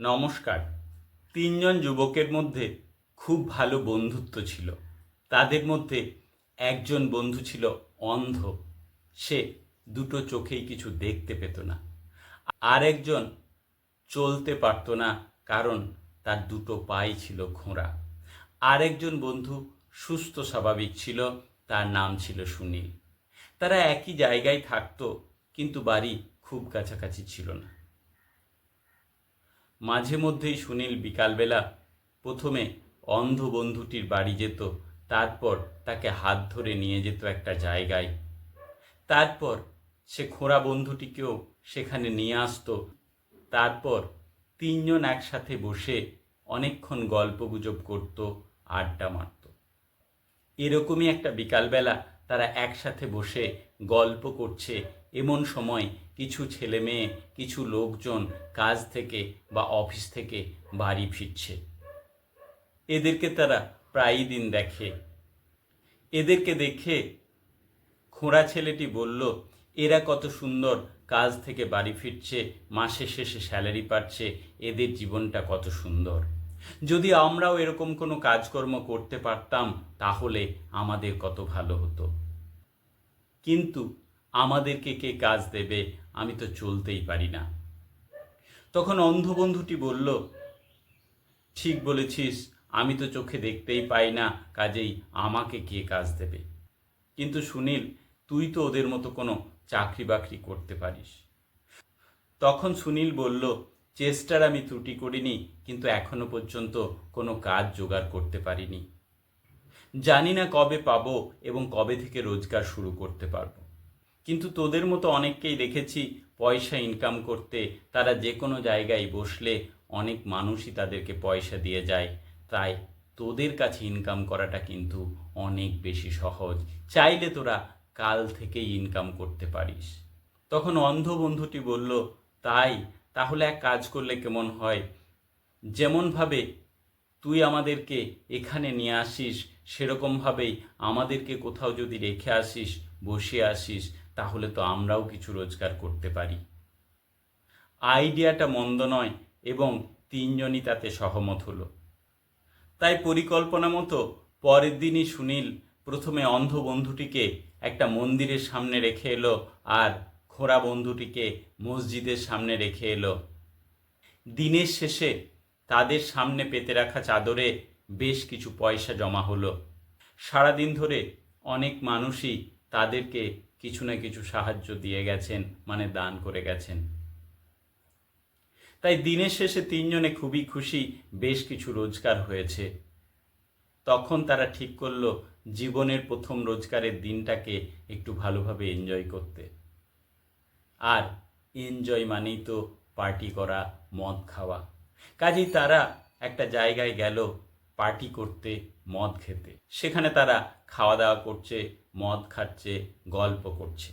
নমস্কার। তিনজন যুবকের মধ্যে খুব ভালো বন্ধুত্ব ছিল। তাদের মধ্যে একজন বন্ধু ছিল অন্ধ। সে দুটো চোখেই কিছু দেখতে পেত না। আর একজন চলতে পারত না কারণ তার দুটো পাই ছিল খোঁড়া। আরেকজন বন্ধু সুস্থ স্বাভাবিক ছিল, তার নাম ছিল সুনীল। তারা একই জায়গায় থাকতো, কিন্তু বাড়ি খুব কাছাকাছি ছিল না। মাঝে মধ্যেই সুনীল বিকালবেলা প্রথমে অন্ধ বন্ধুটির বাড়ি যেত, তারপর তাকে হাত ধরে নিয়ে যেত একটা জায়গায়। তারপর সে খোঁড়া বন্ধুটিকেও সেখানে নিয়ে আসতো। তারপর তিনজন একসাথে বসে অনেকক্ষণ গল্পগুজব করত, আড্ডা মারত। এরকমই একটা বিকালবেলা তারা একসাথে বসে গল্প করছে। এমন সময় কিছু ছেলে মেয়ে, কিছু লোকজন কাজ থেকে বা অফিস থেকে বাড়ি ফিরছে। এদেরকে তারা প্রায়ই দিন দেখে। এদেরকে দেখে খোঁড়া ছেলেটি বলল, এরা কত সুন্দর কাজ থেকে বাড়ি ফিরছে মাসের শেষে স্যালারি পাচ্ছে, এদের জীবনটা কত সুন্দর। যদি আমরাও এরকম কোনো কাজকর্ম করতে পারতাম, তাহলে আমাদের কত ভালো হতো। কিন্তু আমাদেরকে কে কাজ দেবে আমি তো চলতেই পারি না। তখন অন্ধ বন্ধুটি বলল, ঠিক বলেছিস, আমি তো চোখে দেখতেই পাই না, কাজেই আমাকে কে কাজ দেবে। কিন্তু সুনীল, তুই তো ওদের মতো কোনো চাকরি বাকরি করতে পারিস। তখন সুনীল বলল, চেষ্টার আমি ত্রুটি করিনি, কিন্তু এখনও পর্যন্ত কোনো কাজ জোগাড় করতে পারিনি। জানি না কবে পাবো এবং কবে থেকে রোজগার শুরু করতে পারব। কিন্তু তোদের মতো অনেককেই দেখেছি পয়সা ইনকাম করতে, তারা যে কোনো জায়গায় বসলে অনেক মানুষই তাদেরকে পয়সা দিয়ে যায়। তাই তোদের কাছে ইনকাম করাটা কিন্তু অনেক বেশি সহজ। চাইলে তোরা কাল থেকেই ইনকাম করতে পারিস। তখন অন্ধ বন্ধুটি বলল, তাই, তাহলে এক কাজ করলে কেমন হয়? যেমনভাবে তুই আমাদেরকে এখানে নিয়ে আসিস, সেরকমভাবেই আমাদেরকে কোথাও যদি রেখে আসিস, বসে আসিস, তাহলে তো আমরাও কিছু রোজগার করতে পারি। আইডিয়াটা মন্দ নয় এবং তিনজনই তাতে সহমত হলো। তাই পরিকল্পনা মতো পরের দিনই সুনীল প্রথমে অন্ধ বন্ধুটিকে একটা মন্দিরের সামনে রেখে এলো আর খোঁড়া বন্ধুটিকে মসজিদের সামনে রেখে এলো। দিনের শেষে তাদের সামনে পেতে রাখা চাদরে বেশ কিছু পয়সা জমা হলো। সারাদিন ধরে অনেক মানুষই তাদেরকে কিছু না কিছু সাহায্য দিয়ে গেছেন মানে দান করে গেছেন। তাই দিনের শেষে তিনজনে খুবই খুশি, বেশ কিছু রোজগার হয়েছে। তখন তারা ঠিক করল, জীবনের প্রথম রোজগারের দিনটাকে একটু ভালোভাবে এনজয় করতে। আর এনজয় মানেই তো পার্টি করা, মদ খাওয়া। কাজেই তারা একটা জায়গায় গেল পার্টি করতে, মদ খেতে। সেখানে তারা খাওয়া দাওয়া করছে, মদ খাচ্ছে, গল্প করছে।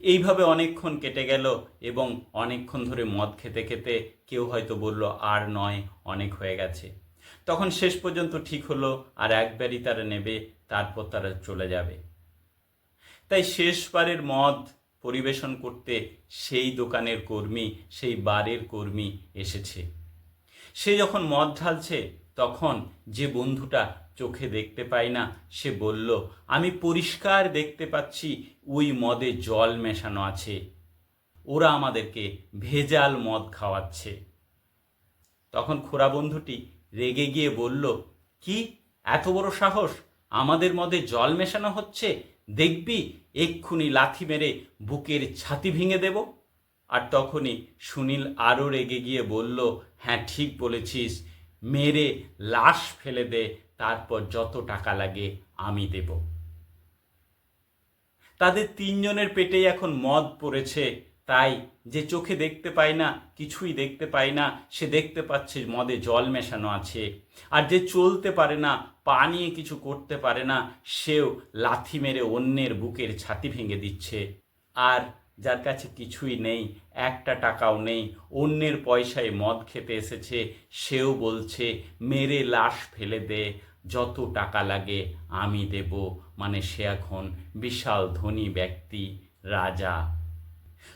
এইভাবে অনেকক্ষণ কেটে গেল এবং অনেকক্ষণ ধরে মদ খেতে খেতে কেউ হয়তো বলল, আর নয়, অনেক হয়ে গেছে। তখন শেষ পর্যন্ত ঠিক হলো, আর একবারই তারা নেবে, তারপর তারা চলে যাবে। তাই শেষবারের মদ পরিবেশন করতে সেই দোকানের কর্মী, সেই বারের কর্মী এসেছে। সে যখন মদ ঢালছে, তখন যে বন্ধুটা চোখে দেখতে পায় না, সে বলল, আমি পরিষ্কার দেখতে পাচ্ছি, ওই মদে জল মেশানো আছে। ওরা আমাদেরকে ভেজাল মদ খাওয়াচ্ছে। তখন খোরা বন্ধুটি রেগে গিয়ে বলল, কি? এত বড় সাহস? আমাদের মধ্যে জল মেশানো হচ্ছে? দেখবি, এক্ষুনি লাথি মেরে বুকের ছাতি ভেঙে দেব? আর তখনই সুনীল আরও রেগে গিয়ে বলল হ্যাঁ ঠিক বলেছিস। মেরে লাশ ফেলে দে, তারপর যত টাকা লাগে আমি দেব। তাদের তিনজনের পেটেই এখন মদ পড়েছে। তাই যে চোখে দেখতে পায় না, কিছুই দেখতে পায় না। সে দেখতে পাচ্ছে মদে জল মেশানো আছে। আর যে চলতে পারে না, পা নিয়ে কিছু করতে পারে না, সেও লাথি মেরে অন্যের বুকের ছাতি ভেঙে দিচ্ছে। আর যার কাছে কিছুই নেই, একটা টাকাও নেই, অন্যের পয়সায় মদ খেতে এসেছে, সেও বলছে, মেরে লাশ ফেলে দে, যত টাকা লাগে আমি দেব। মানে সে এখন বিশাল ধনী ব্যক্তি, রাজা।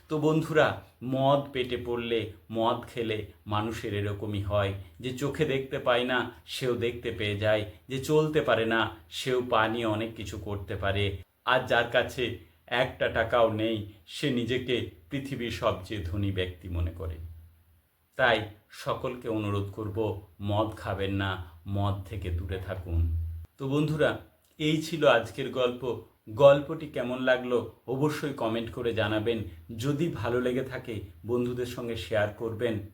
তো বন্ধুরা, মদ পেটে পড়লে মদ খেলে মানুষের এরকমই হয়। যে চোখে দেখতে পায় না, সেও দেখতে পেয়ে যায়। যে চলতে পারে না, সেও পা নিয়ে অনেক কিছু করতে পারে। আর যার কাছে একটা টাকাও নেই, সে নিজেকে পৃথিবীর সবচেয়ে ধনী ব্যক্তি মনে করে। তাই সকলকে অনুরোধ করব, মদ খাবেন না, মদ থেকে দূরে থাকুন। তো বন্ধুরা, এই ছিল আজকের গল্প। গল্পটি কেমন লাগল অবশ্যই কমেন্ট করে জানাবেন। যদি ভালো লেগে থাকে, বন্ধুদের সঙ্গে শেয়ার করবেন।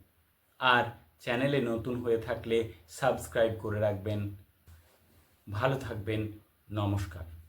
আর চ্যানেলে নতুন হয়ে থাকলে সাবস্ক্রাইব করে রাখবেন। ভালো থাকবেন, নমস্কার।